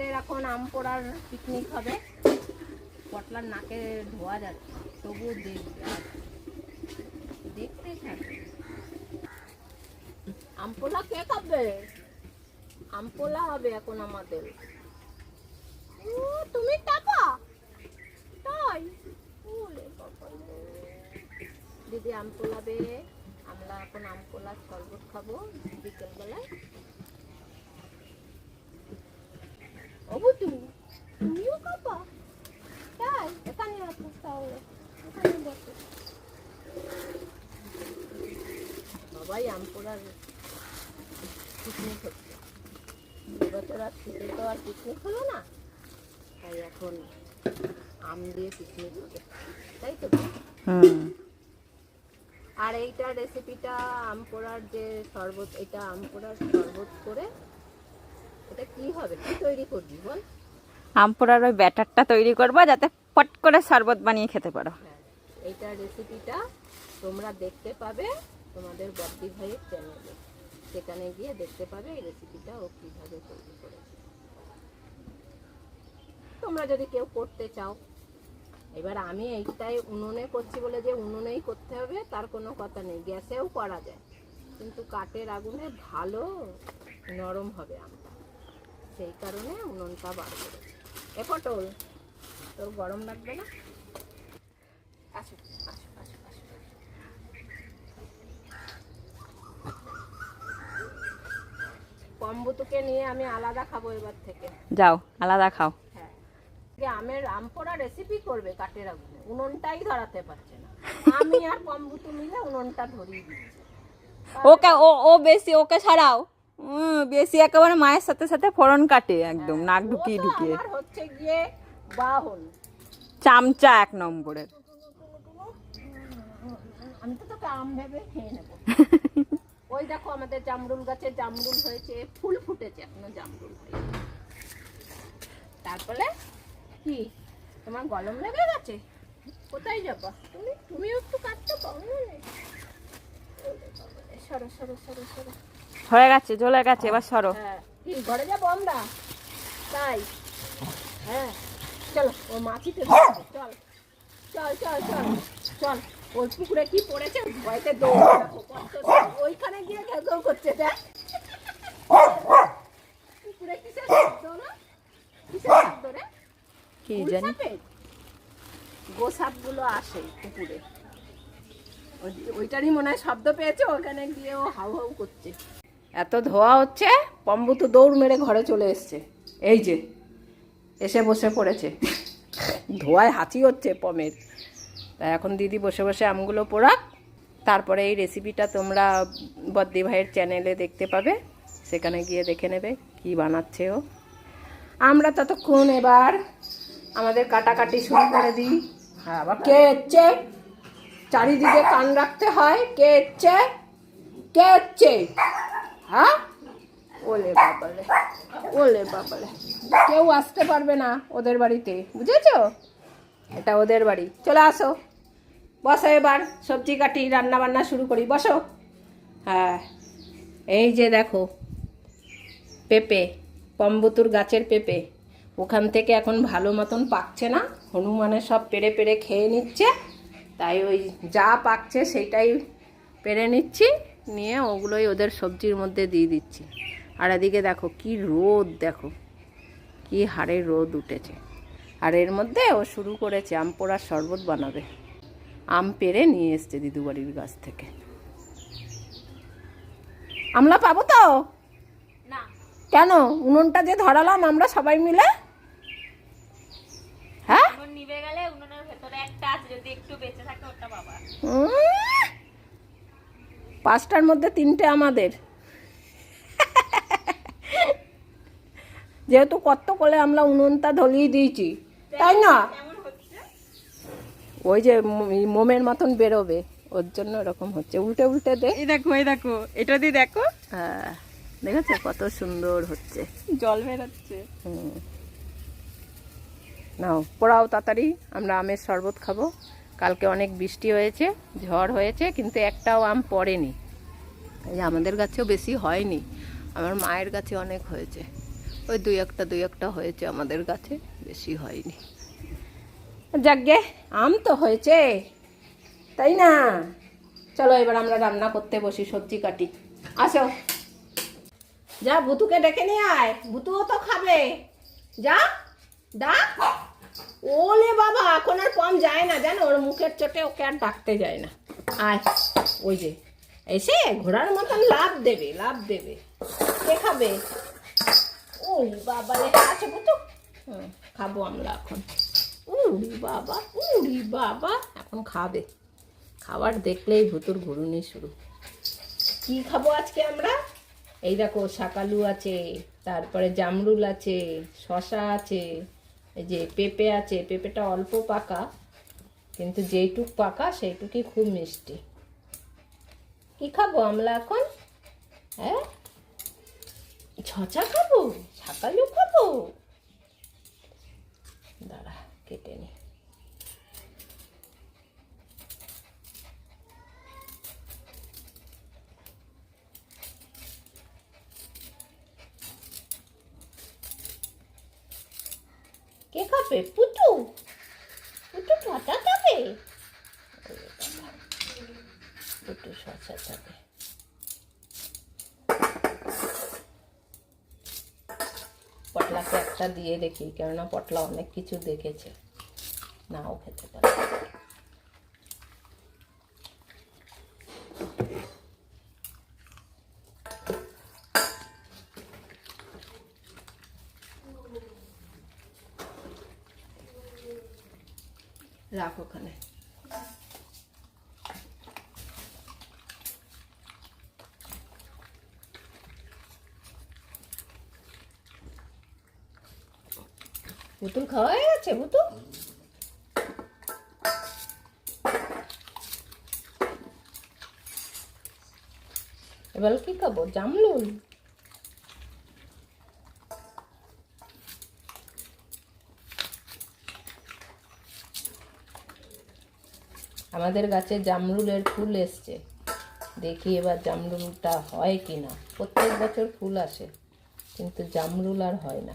আমাদের এখন আম পোড়ার পিকনিক হবে। পটলার নাকে ধোয়া যাচ্ছে, তবুও দেখবে থাকবে। আমপোলা কে খাবে? আমপোলা হবে এখন আমাদের। তুমি টাকা? তাই। দিদি আম পোলাবে আমরা এখন আম পোলার শরবত খাব বিকেলবেলায় অবু তুমি তুমিও খাবা তাই এখানে রাখো তাহলে এখানে বসো বাবাই আম পোড়ার পিকনিক হচ্ছে। এবছর আর শীতে তো আর পিকনিক হলো না। তাই এখন আম দিয়ে পিকনিক হবে তাই তো? আর এইটা রেসিপিটা আম পোড়ার যে শরবত এটা আম পোড়ার শরবত করে এটা কি হবে? কি তৈরি করবি বল? আম পোড়ার ওই ব্যাটারটা তৈরি করব যাতে পট করে শরবত বানিয়ে খেতে পারো। এইটা রেসিপিটা তোমরা দেখতে পাবে তোমাদের বদ্দি ভাইয়ের চ্যানেলে সেখানে গিয়ে দেখতে পাবে এই রেসিপিটা ও কীভাবে তৈরি করেছে। তোমরা যদি কেউ করতে চাও, এবার আমি এইটাই উনুনে করছি বলে যে উনুনেই করতে হবে, তার কোনো কথা নেই। গ্যাসেও করা যায়, কিন্তু কাঠের আগুনে ভালো নরম হবে আমটা। সেই কারণে উনুনটা বার করেছি। এ পটল তোর গরম লাগবে না? আসো আসো আসো আসো। কম্বুতুকে নিয়ে আমি আলাদা খাব এবার থেকে। যাও আলাদা খাও। হ্যাঁ। আমের আম পোড়া রেসিপি করবে কাঠের আগুনে। উনুনটাই ধরাতে পারছে না। আমি আর কম্বুতু মিলে উনুনটা ধরিয়ে দিচ্ছি। ওকে ও ও বেশি ওকে ছাড়াও। উম, বেশি একেবারে মায়ের সাথে সাথে ফোড়ন কাটে একদম নাক ঢুকিয়ে ঢুকিয়ে। হচ্ছে গিয়ে বাহন। চামচা এক নম্বরের। আমি তো তোকে আম ভেবে খেয়ে নেব। ওই দেখো আমাদের জামরুল গাছে জামরুল হয়েছে ফুল ফুটেছে এখনও জামরুল হয়েছে তারপরে কি? তোমার গরম লেগে গেছে? কোথায় যাবা? তুমি তুমিও একটু কাটতে পারো সরো সরো সরো সরো। হয়ে গেছে জ্বলে গেছে এবার সরো। হ্যাঁ কি ঘরে যাব আমরা? তাই? হ্যাঁ। চলো ও মাছিতে ধরেছে, চল চল চল চল চল ওই পুকুরে কি পড়েছে? ভয়তে দৌড় কত দৌড়। ওইখানে গিয়ে ঘেউ করছে দেখ। পুকুরে কিসের শব্দ না কিসের শব্দ রে? কি জানি? গোসাপগুলো আসে পুকুরে। ওই- ওইটারই মনে হয় শব্দ পেয়েছে ওখানে গিয়ে ও হাউ হাউ করছে। এত ধোয়া হচ্ছে পম্বু তো দৌড় মেরে ঘরে চলে এসছে। এই যে এসে বসে পড়েছে। ধোয়ায় হাঁচি হচ্ছে পমের। তাই এখন দিদি বসে বসে আমগুলো পোড়াক তারপরে এই রেসিপিটা তোমরা বদ্দি ভাইয়ের চ্যানেলে দেখতে পাবে। সেখানে গিয়ে দেখে নেবে কি বানাচ্ছে ও। আমরা ততক্ষণ এবার আমাদের কাটাকাটি শুরু করে দিই। হ্যাঁ আবার কে এচ্ছে? চারিদিকে কান রাখতে হয়। কে এচ্ছে? কে এচ্ছে? হ্যাঁ? ওলে বাবালে ওলে বাবালে কেউ আসতে পারবে না ওদের বাড়িতে, বুঝেছ? এটা ওদের বাড়ি। চলে আসো। বসো এবার, সবজি কাটি, রান্না বান্না শুরু করি। বসো। হ্যাঁ এই যে দেখো, পেঁপে, পম্বতুর গাছের পেঁপে। ওখান থেকে এখন ভালো মতন পাকছে না। হনুমানে সব পেরে পেরে খেয়ে নিচ্ছে। তাই ওই যা পাকছে সেটাই পেরে নিচ্ছি। নিয়ে ওগুলোই ওদের সবজির মধ্যে দিয়ে দিচ্ছি। আর এদিকে দেখো কি রোদ দেখো। কি হারে রোদ উঠেছে। আর এর মধ্যে ও শুরু করেছে আম পোড়ার শরবত বানাবে। আম পেরে নিয়ে এসছে দিদুবাড়ির গাছ থেকে। আমলা পাবো তো? না। কেন? উনুনটা যে ধরালাম আমরা সবাই মিলে? হ্যাঁ? উনুন নিভে গেলে উনুনের ভেতরে একটা আছে যদি একটু বেঁচে থাকে ওটা বাবা। পাঁচটার মধ্যে তিনটে আমাদের। যেহেতু কত করে আমরা উনুনটা ধরিয়ে দিয়েছি তাই না? ওই যে মোমের মতন বেরোবে ওর জন্য এরকম হচ্ছে। উল্টে উল্টে দে। এই দেখো এই দেখো এটা দিয়ে দেখো। হ্যাঁ দেখেছ কত সুন্দর হচ্ছে। জল বেরোচ্ছে। হুম। নাও পোড়াও তাড়াতাড়ি আমরা আমের শরবত খাব। কালকে অনেক বৃষ্টি হয়েছে ঝড় হয়েছে কিন্তু একটাও আম পড়েনি। এই আমাদের গাছেও বেশি হয়নি আমার মায়ের গাছে অনেক হয়েছে। ওই দুই একটা দুই একটা হয়েছে আমাদের গাছে, বেশি হয়নি। যাকগে আম তো হয়েছে, তাই না? চলো এবার আমরা রান্না করতে বসি, সবজি কাটি। আসো। যা ভুতুকে ডেকে নিয়ে আয়। ভুতুও তো খাবে। যা ডাক ওলে বাবা, এখন আর কম যায় না, জানো? ওর মুখের চোটে ওকে আর ডাকতে যায় না। আয়, ওই যে। এসে ঘোড়ার মতন লাভ দেবে লাভ দেবে। কে খাবে? উড়ি বাবা আছে খাব আমরা এখন। উড়ি বাবা উড়ি বাবা। এখন খাবে। খাবার দেখলেই ভুতুর ঘুরুনি শুরু। কি খাব আজকে আমরা? এই দেখো শাকালু আছে তারপরে জামরুল আছে শশা আছে এই যে পেঁপে আছে পেঁপেটা অল্প পাকা কিন্তু যেইটুক পাকা সেইটুকুই খুব মিষ্টি। কি খাব আমরা এখন? হ্যাঁ? ছচা খাব? শাকালু খাব। দাঁড়া কেটে নি। কে খাবে? পুটু? পুটু ছচা খাবে? পুটু ছচা খাবে পটলাকে একটা দিয়ে দেখি কেননা পটলা অনেক কিছু দেখেছে নাও খেতে পারে রাখ ওখানে পুতুল খাওয়া হয়ে গেছে, পুতুল? এবার কি খাব? জামলুন আমাদের গাছে জামরুলের ফুল এসছে। দেখি এবার জামরুলটা হয় কি না প্রত্যেক বছর ফুল আসে, কিন্তু জামরুল আর হয় না।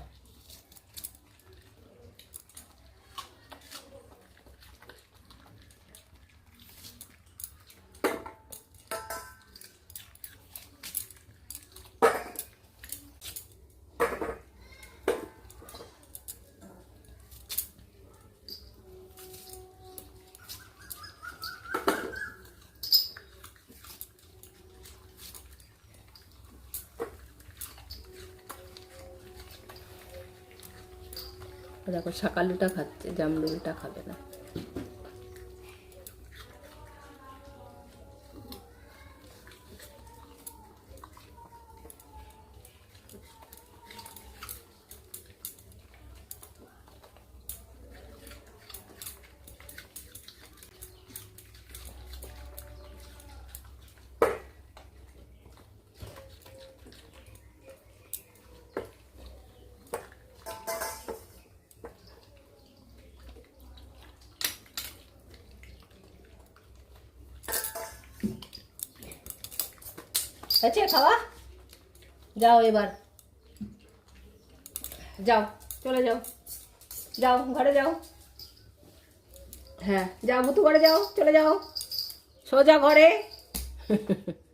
দেখো শাকালুটা খাচ্ছে জামরুলটা খাবে না। আছে খাওয়া? যাও এবার। যাও, চলে যাও। যাও, ঘরে যাও। হ্যাঁ যাও, বুতু ঘরে যাও, চলে যাও। সোজা ঘরে।